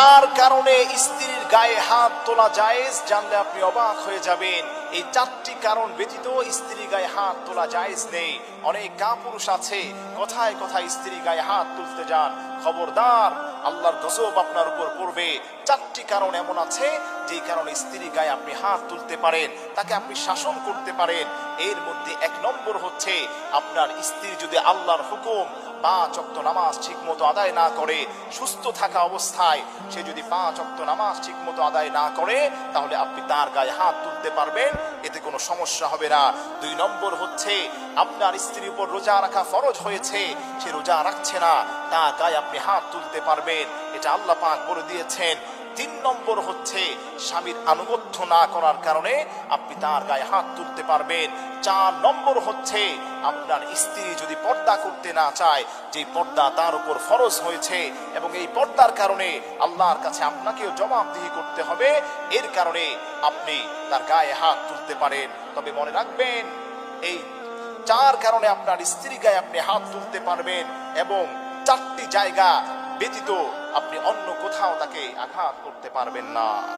চার কারণে স্ত্রীর গায়ে হাত তোলা জায়েজ, জানলে আপনি অবাক হয়ে যাবেন। এই চারটি কারণ ব্যতীত স্ত্রী গায়ে হাত তোলা জায়েজ নেই। অনেক কাপুরুষ আছে, কথায় কথায় স্ত্রী গায়ে হাত তুলতে যান। খবরদার, আল্লাহর গজব আপনার উপর পড়বে। চারটি কারণ এমন আছে, যেই কারণে স্ত্রী গায়ে আপনি হাত তুলতে পারেন, তাকে আপনি শাসন করতে পারেন। এর মধ্যে এক নম্বর হচ্ছে, আপনার স্ত্রী যদি আল্লাহর হুকুম পাঁচ অক্ত নামাজ ঠিক মতো আদায় না করে, সুস্থ থাকা অবস্থায়, সে যদি পাঁচ অক্ত নামাজ ঠিক মতো আদায় না করে, তাহলে আপনি তার গায়ে হাত তুলতে পারবেন, এতে কোনো সমস্যা হবে না। দুই নম্বর হচ্ছে, আপনার স্ত্রীর উপর রোজা রাখা ফরজ হয়েছে, সে রোজা রাখছে না, তার গায়ে আপনি হাত তুলতে পারবেন। এটা আল্লাহ পাক বলে দিয়েছেন তিন নম্বর হচ্ছে স্বামীর আনুগত্য না করার কারণে আপনি তার গায়ে হাত তুলতে পারবেন। চার নম্বর হচ্ছে আপনার স্ত্রী যদি পর্দা করতে না চায়, যে পর্দা তার উপর ফরজ হয়েছে এবং এই পর্দার কারণে আল্লাহর কাছে আপনাকেও জবাবদিহি করতে হবে, এর কারণে আপনি তার গায়ে হাত তুলতে পারেন। তবে মনে রাখবেন, এই চার কারণে আপনার স্ত্রী গায়ে আপনি হাত তুলতে পারবেন এবং চারটি জায়গা ব্যতীত আপনি অন্য কোথাও তাকে আঘাত করতে পারবেন না।